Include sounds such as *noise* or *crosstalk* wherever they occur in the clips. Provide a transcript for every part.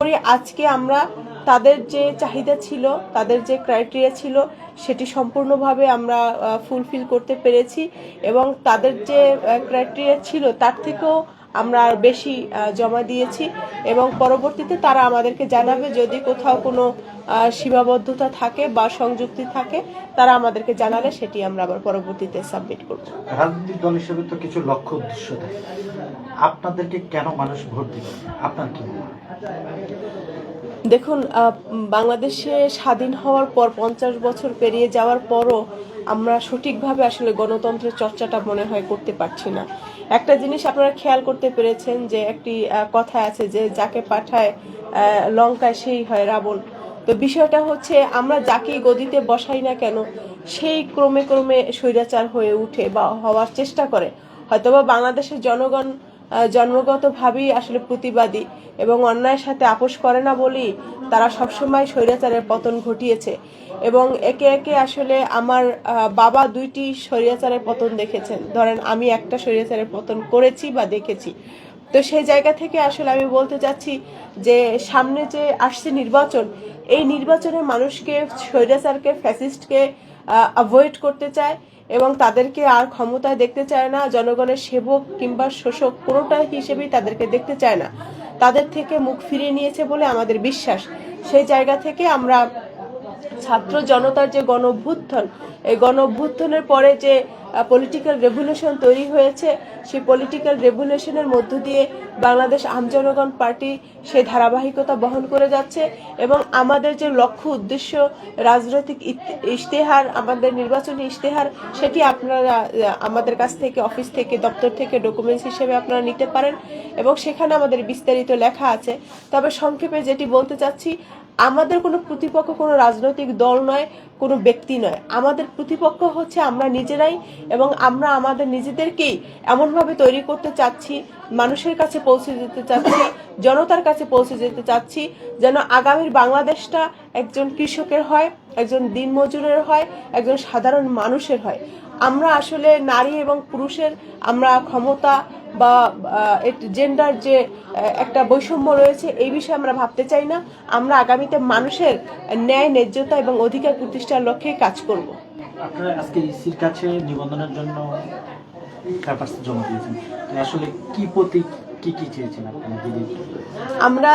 করি আজকে আমরা তাদের যে চাহিদা ছিল, তাদের যে ক্রাইটেরিয়া ছিল, সেটি সম্পূর্ণভাবে আমরা ফুলফিল করতে পেরেছি এবং তাদের যে ক্রাইটেরিয়া ছিল, তার থেকেও আমরা বেশি জমা দিয়েছি এবং পরবর্তীতে তারা আমাদেরকে জানাবে যদি কোথাও কোনো সীমাবদ্ধতা থাকে বা সংযুক্তি থাকে তারা আমাদেরকে জানালে সেটি আমরা আবার পরবর্তীতে সাবমিট করব। রাজনৈতিক দল হিসেবে তো কিছু লক্ষ্য উদ্দেশ্য থাকে আপনাদেরকে কেন মানুষ ভোট দিবে? আপনার কি দেখুন বাংলাদেশে স্বাধীন হওয়ার পর পঞ্চাশ বছর পেরিয়ে যাওয়ার পরও আমরা সঠিকভাবে আসলে গণতন্ত্রের চর্চাটা মনে হয় করতে পারছি না। একটা জিনিস আপনারা খেয়াল করতে পেরেছেন যে একটি কথা আছে যে যাকে পাঠায় লঙ্কায় সেই হয় রাবণ। তো বিষয়টা হচ্ছে আমরা যাকে গদিতে বসাই না কেন, সেই ক্রমে ক্রমে স্বৈরাচার হয়ে উঠে বা হওয়ার চেষ্টা করে। হয়তোবা বাংলাদেশের জনগণ জন্মগতভাবেই আসলে প্রতিবাদী এবং অন্যায়ের সাথে আপোষ করে না বলেই তারা সবসময় স্বৈরাচারের পতন ঘটিয়েছে। এবং একে একে আসলে আমার বাবা দুইটি স্বৈরাচারের পতন দেখেছেন। ধরেন, আমি একটা স্বৈরাচারের পতন করেছি বা দেখেছি। তো সেই জায়গা থেকে আসলে আমি বলতে চাচ্ছি যে, সামনে যে আসছে নির্বাচন, এই নির্বাচনে মানুষকে, স্বৈরাচারকে, ফ্যাসিস্টকে অ্যাভয়েড করতে চায় এবং তাদেরকে আর ক্ষমতায় দেখতে চায় না, জনগণের সেবক কিংবা শোষক কোনোটা হিসেবেই তাদেরকে দেখতে চায় না। তাদের থেকে মুখ ফিরিয়ে নিয়েছে বলে আমাদের বিশ্বাস। সেই জায়গা থেকে আমরা ছাত্র জনতার যে গণ অভ্যুত্থান এই গণ অভ্যুত্থানের পরে যে পলিটিক্যাল রেভলিউশন তৈরি হয়েছে, সেই পলিটিক্যাল রেভলিউশনের মধ্য দিয়ে বাংলাদেশ আমজনগণ পার্টি সেই ধারাবাহিকতা বহন করে যাচ্ছে এবং আমাদের যে লক্ষ্য উদ্দেশ্য, রাজনৈতিক ইশতেহার, আমাদের নির্বাচনী ইশতেহার, সেটি আপনারা আমাদের কাছ থেকে অফিস থেকে, দপ্তর থেকে ডকুমেন্টস হিসেবে আপনারা নিতে পারেন এবং সেখানে আমাদের বিস্তারিত লেখা আছে। তবে সংক্ষেপে যেটি বলতে চাচ্ছি আমাদের কোনো প্রতিপক্ষ, কোনো রাজনৈতিক দল নয়, কোনো ব্যক্তি নয়। আমাদের প্রতিপক্ষ হচ্ছে আমরা নিজেরাই এবং আমরা আমাদের নিজেদেরকেই এমনভাবে তৈরি করতে চাচ্ছি, মানুষের কাছে পৌঁছে যেতে চাচ্ছি, জনতার কাছে পৌঁছে যেতে চাচ্ছি, যেন আগামীর বাংলাদেশটা একজন কৃষকের হয়, একজন দিনমজুরের হয়, একজন সাধারণ মানুষের হয়। আমরা আসলে নারী এবং পুরুষের আমরা ক্ষমতা বা জেন্ডার যে একটা বৈষম্য রয়েছে এই বিষয়ে আমরা ভাবতে চাই না। আমরা আগামীতে মানুষের ন্যায় ন্যায্যতা এবং অধিকার প্রতিষ্ঠার লক্ষ্যে কাজ করব। আপনারা আজকে ইসির কাছে নিবন্ধনের জন্য জমা দিয়েছেন। আসলে কি প্রতীক কি কি চেয়েছেন আপনারা আমরা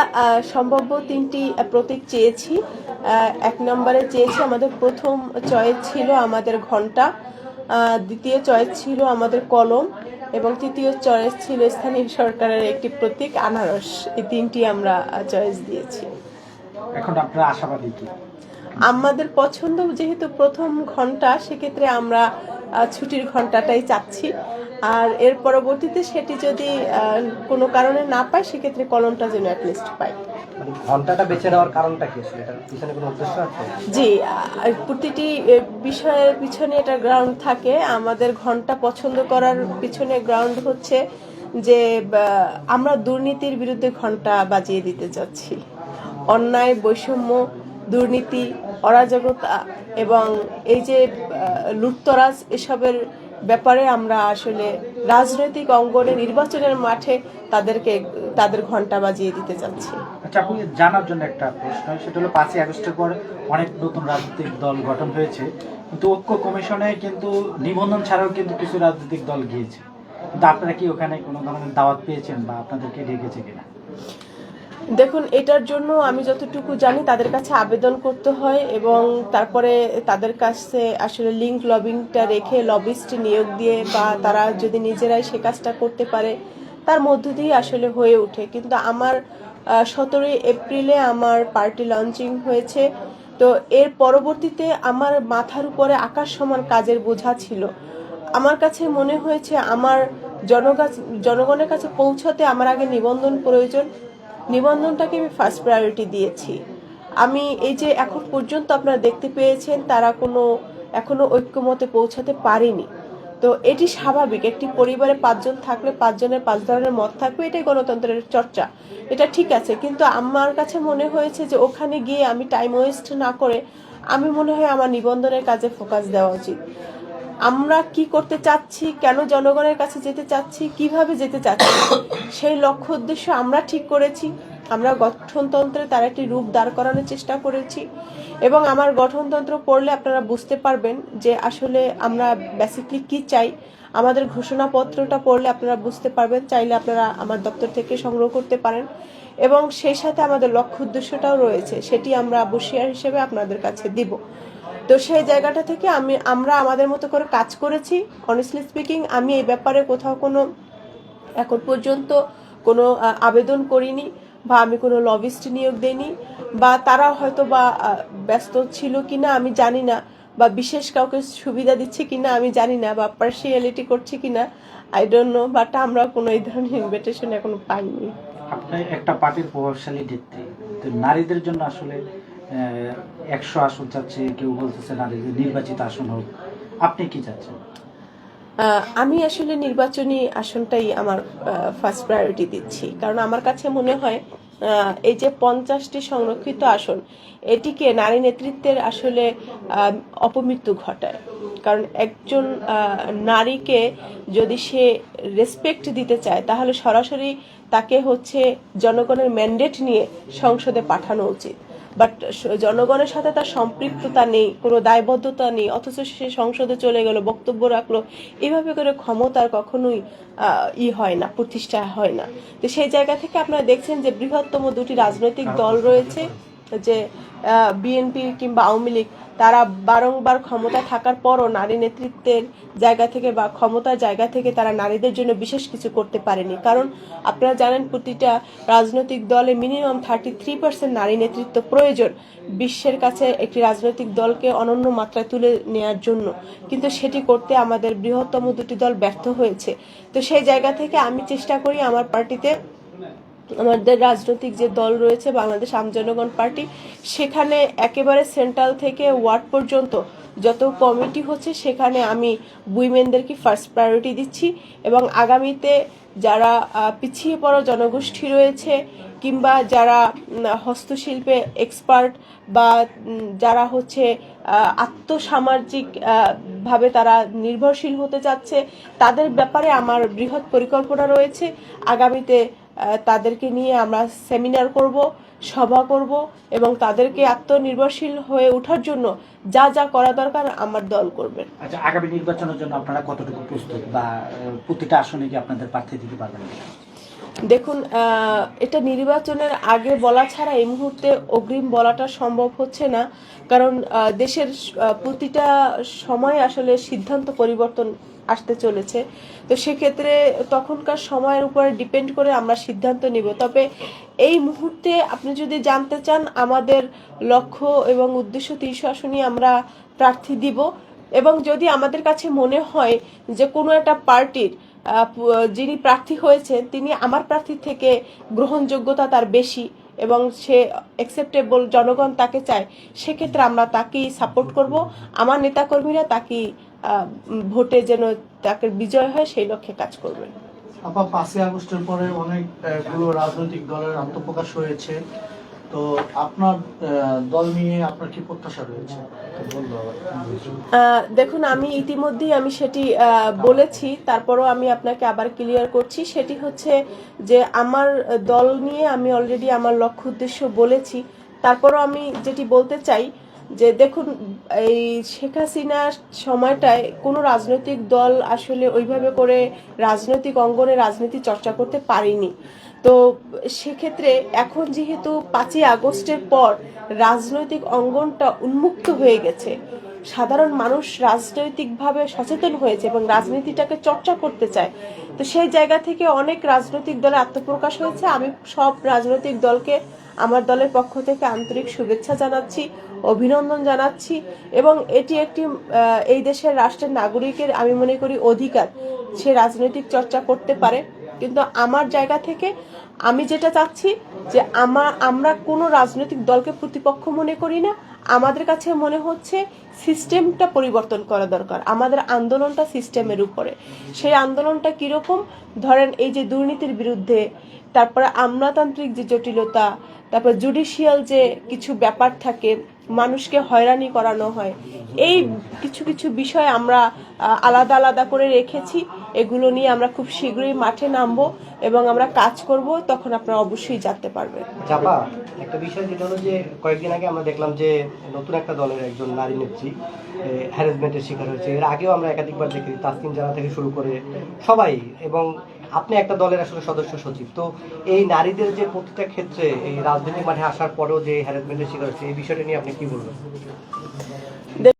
সম্ভাব্য তিনটি প্রতীক চেয়েছি। আহ, এক নম্বরে চেয়েছি আমাদের প্রথম চয়েস ছিল আমাদের ঘণ্টা। দ্বিতীয় চয়েস ছিল আমাদের কলম এবং তৃতীয় চয়েস ছিল স্থানীয় সরকারের একটি প্রতীক আনারস। এই তিনটি আমরা চয়েস দিয়েছি। এখন আপনারা আশাবাদী কি? আমাদের পছন্দ যেহেতু প্রথম ঘণ্টা সেক্ষেত্রে আমরা ছুটির ঘন্টাটাই চাচ্ছি। আর এর পরবর্তীতে সেটি যদি কোনো কারণে না পাই সেক্ষেত্রে কলমটা যেন অ্যাটলিস্ট পাই ঘন্টাটা বেছে নেওয়ার কারণটা কি এটার পিছনে কোনো উদ্দেশ্য আছে? জি প্রতিটি বিষয়ের পিছনে একটা গ্রাউন্ড থাকে। আমাদের ঘণ্টা পছন্দ করার পিছনে গ্রাউন্ড হচ্ছে যে আমরা দুর্নীতির বিরুদ্ধে ঘণ্টা বাজিয়ে দিতে চাচ্ছি। অন্যায় বৈষম্য দুর্নীতি, অরাজকতা এবং এই যে লুটতরাজ এসবের ব্যাপারে আমরা আসলে রাজনৈতিক অঙ্গনে নির্বাচনের মাঠে তাদেরকে, তাদের ঘণ্টা বাজিয়ে দিতে চাচ্ছি। আচ্ছা আপনি জানার জন্য একটা প্রশ্ন, সেটা হলো পাঁচই আগস্টের পর অনেক নতুন রাজনৈতিক দল গঠন হয়েছে, কিন্তু ঐক্য কমিশনে কিন্তু নিবন্ধন ছাড়াও কিন্তু কিছু রাজনৈতিক দল গিয়েছে। কিন্তু আপনারা কি ওখানে কোনো ধরনের দাওয়াত পেয়েছেন বা আপনাদেরকে ডেকেছে কিনা? দেখুন, এটার জন্য আমি যতটুকু জানি তাদের কাছে আবেদন করতে হয় এবং তারপরে তাদের কাছে আসলে লিঙ্ক লবিংটা রেখে লবিস্ট নিয়োগ দিয়ে বা তারা যদি নিজেরাই সে কাজটা করতে পারে, তার মধ্য দিয়ে আসলে হয়ে ওঠে। কিন্তু আমার সতেরোই এপ্রিলে আমার পার্টি লঞ্চিং হয়েছে। তো এর পরবর্তীতে আমার মাথার উপরে আকাশ সমান কাজের বোঝা ছিল। আমার কাছে মনে হয়েছে আমার জনগণের কাছে পৌঁছাতে আমার আগে নিবন্ধন প্রয়োজন। নিবন্ধনটাকে আমি ফার্স্ট প্রায়োরিটি দিয়েছি। আমি এই যে এখন পর্যন্ত আপনারা দেখতে পেয়েছেন, তারা কোনো, এখনও ঐক্যমতে পৌঁছাতে পারেনি। তো এটি স্বাভাবিক, একটি পরিবারে পাঁচজন থাকলে পাঁচজনের, পাঁচ ধরনের মত থাকবে, এটাই গণতন্ত্রের চর্চা। এটা ঠিক আছে, কিন্তু আমার কাছে মনে হয়েছে যে ওখানে গিয়ে আমি টাইম ওয়েস্ট না করে, আমি মনে হয় আমার নিবন্ধনের কাজে ফোকাস দেওয়া উচিত। আমরা কি করতে চাচ্ছি, কেন জনগণের কাছে যেতে চাচ্ছি, কীভাবে যেতে চাচ্ছি, *coughs* সেই লক্ষ্য উদ্দেশ্য আমরা ঠিক করেছি। আমরা গঠনতন্ত্রে তার একটি রূপ দাঁড় করানোর চেষ্টা করেছি। এবং আমার গঠনতন্ত্র পড়লে আপনারা বুঝতে পারবেন যে আসলে আমরা বেসিকলি কি চাই। আমাদের ঘোষণাপত্রটা পড়লে আপনারা বুঝতে পারবেন, চাইলে আপনারা আমার দপ্তর থেকে সংগ্রহ করতে পারেন। এবং সেই সাথে আমাদের লক্ষ্য উদ্দেশ্যটাও রয়েছে, সেটি আমরা বসিয়ার হিসেবে আপনাদের কাছে দিব। তো সেই জায়গাটা থেকে আমি, আমরা আমাদের মতো করে কাজ করেছি। অনেস্টলি স্পিকিং আমি এই ব্যাপারে কোথাও কোনো এখন পর্যন্ত কোনো আবেদন করিনি বা আমি কোনো লবিস্ট নিয়োগ দেইনি বা তারা হয়তো বা ব্যস্ত ছিল কি না আমি জানি না বা বিশেষ কাউকে সুবিধা দিচ্ছে কি না আমি জানি না বা পার্সিয়ালিটি করছে কিনা আই ডোন্ট নো বাট আমরা কোনো এই ধরনের ইনভিটেশন এখনও পাইনি। আপনি একটা পার্টির প্রভাবশালী নেত্রী নারীদের জন্য আসলে একশো আসন চাচ্ছে, কেউ বলতেছে নারীদের নির্বাচিত আসন হোক। আপনি কি চাচ্ছেন? আমি আসলে নির্বাচনী আসনটাই আমার ফার্স্ট প্রায়োরিটি দিচ্ছি। কারণ আমার কাছে মনে হয় এই যে পঞ্চাশটি সংরক্ষিত আসন, এটিকে নারী নেতৃত্বের আসলে অপমৃত্যু ঘটায়। কারণ একজন নারীকে যদি সে রেসপেক্ট দিতে চায়, তাহলে সরাসরি তাকে হচ্ছে জনগণের ম্যান্ডেট নিয়ে সংসদে পাঠানো উচিত। বাট জনগণের সাথে তার সম্পৃক্ততা নেই, কোনো দায়বদ্ধতা নেই, অথচ সে সংসদে চলে গেল, বক্তব্য রাখল। এভাবে করে ক্ষমতার কখনোই ই হয় না, প্রতিষ্ঠা হয় না। তো সেই জায়গা থেকে আপনারা দেখছেন যে বৃহত্তম দুটি রাজনৈতিক দল রয়েছে। যে বিএনপি কিংবা আওয়ামী লীগ, তারা বারংবার ক্ষমতা থাকার পরও নারী নেতৃত্বের জায়গা থেকে বা ক্ষমতার জায়গা থেকে তারা নারীদের জন্য বিশেষ কিছু করতে পারেনি। কারণ আপনারা জানেন প্রতিটা রাজনৈতিক দলে মিনিমাম থার্টি থ্রি পার্সেন্ট নারী নেতৃত্ব প্রয়োজন বিশ্বের কাছে একটি রাজনৈতিক দলকে অনন্য মাত্রায় তুলে নেওয়ার জন্য। কিন্তু সেটি করতে আমাদের বৃহত্তম দুটি দল ব্যর্থ হয়েছে। তো সেই জায়গা থেকে আমি চেষ্টা করি আমার পার্টিতে আমাদের রাজনৈতিক যে দল রয়েছে, বাংলাদেশ আম জনগণ পার্টি, সেখানে একেবারে সেন্ট্রাল থেকে ওয়ার্ড পর্যন্ত যত কমিটি হচ্ছে, সেখানে আমি উইমেনদেরকে ফার্স্ট প্রায়োরিটি দিচ্ছি এবং আগামীতে যারা পিছিয়ে পড়া জনগোষ্ঠী রয়েছে কিংবা যারা হস্তশিল্পে এক্সপার্ট বা যারা হচ্ছে আত্মসামাজিক ভাবে তারা নির্ভরশীল হতে চাচ্ছে, তাদের ব্যাপারে আমার বৃহৎ পরিকল্পনা রয়েছে। আগামীতে তাদেরকে নিয়ে আমরা সেমিনার করব, সভা করব এবং তাদেরকে আত্মনির্ভরশীল হয়ে ওঠার জন্য যা যা করা দরকার আমার দল করবেন আচ্ছা আগামী নির্বাচনের জন্য আপনারা কতটুকু প্রস্তুত বা প্রতিটা আসনে কি আপনাদের প্রার্থী দিতে পারবেন? দেখুন এটা নির্বাচনের আগে বলা ছাড়া এই মুহূর্তে অগ্রিম বলাটা সম্ভব হচ্ছে না। কারণ দেশের প্রতিটা সময় আসলে সিদ্ধান্ত পরিবর্তন আসতে চলেছে। তো সেক্ষেত্রে তখনকার সময়ের উপরে ডিপেন্ড করে আমরা সিদ্ধান্ত নিব। তবে এই মুহূর্তে আপনি যদি জানতে চান, আমাদের লক্ষ্য এবং উদ্দেশ্য তিরিশ আসনই আমরা প্রার্থী দিব। এবং যদি আমাদের কাছে মনে হয় যে কোনো একটা পার্টির যিনি প্রার্থী হয়েছেন তিনি আমার প্রার্থীর থেকে গ্রহণযোগ্যতা তার বেশি এবং সে অ্যাকসেপ্টেবল জনগণ তাকে চায় সেক্ষেত্রে আমরা তাকেই সাপোর্ট করব। আমার নেতাকর্মীরা তাকেই ভোটে যেন তাকে বিজয় হয় সেই লক্ষ্যে কাজ করবেন। আপা পাঁচই আগস্টের পরে অনেক আহ, গুলো রাজনৈতিক দলের আত্মপ্রকাশ হয়েছে। তো আপনার দল নিয়ে আপনার কি প্রত্যাশা রয়েছে? দেখুন, আমি ইতিমধ্যেই আমি সেটি বলেছি, তারপরও আমি আপনাকে আবার ক্লিয়ার করছি। সেটি হচ্ছে যে আমার দল নিয়ে আমি অলরেডি আমার লক্ষ্য উদ্দেশ্য বলেছি। তারপরও আমি যেটি বলতে চাই যে দেখুন, এই শেখ হাসিনার সময়টায় কোনো রাজনৈতিক দল আসলে ওইভাবে করে রাজনৈতিক অঙ্গনে রাজনীতি চর্চা করতে পারেনি। তো সেক্ষেত্রে এখন যেহেতু পাঁচই আগস্টের পর রাজনৈতিক অঙ্গনটা উন্মুক্ত হয়ে গেছে, সাধারণ মানুষ রাজনৈতিকভাবে সচেতন হয়েছে এবং রাজনীতিটাকে চর্চা করতে চায়, তো সেই জায়গা থেকে অনেক রাজনৈতিক দলে আত্মপ্রকাশ হয়েছে। আমি সব রাজনৈতিক দলকে, আমার দলের পক্ষ থেকে আন্তরিক শুভেচ্ছা জানাচ্ছি, অভিনন্দন জানাচ্ছি এবং এটি একটি এই দেশের রাষ্ট্রের নাগরিকের আমি মনে করি অধিকার, সে রাজনৈতিক চর্চা করতে পারে। কিন্তু আমার জায়গা থেকে আমি যেটা চাচ্ছি যে আমার আমরা কোনো রাজনৈতিক দলকে প্রতিপক্ষ মনে করি না আমাদের কাছে মনে হচ্ছে সিস্টেমটা পরিবর্তন করা দরকার, আমাদের আন্দোলনটা সিস্টেমের উপরে। সেই আন্দোলনটা কীরকম? ধরেন এই যে দুর্নীতির বিরুদ্ধে, তারপরে আমলাতান্ত্রিক যে জটিলতা, তারপর জুডিশিয়াল যে কিছু ব্যাপার থাকে, মানুষকে হয়রানি করানো হয়, এই কিছু কিছু বিষয় আমরা আলাদা আলাদা করে রেখেছি। এগুলো নিয়ে আমরা খুব শীঘ্রই মাঠে নামবো। এবং আমরা কাজ করব, তখন আপনারা অবশ্যই জানতে পারবেন। চাপা, একটা বিষয় যেটা হলো যে কয়েকদিন আগে আমরা দেখলাম যে নতুন একটা দলের একজন নারী নেত্রী হ্যারাসমেন্টের শিকার হয়েছে। এর আগেও আমরা একাধিকবার দেখি তাসকিন জানা থেকে শুরু করে সবাই। এবং আপনি একটা দলের আসলে সদস্য সচিব। তো এই নারীদের যে প্রতিটা ক্ষেত্রে এই রাজনৈতিক মাঠে আসার পরেও যে হ্যারাসমেন্টের শিকার হচ্ছে এই বিষয়টা নিয়ে আপনি কি বলবেন?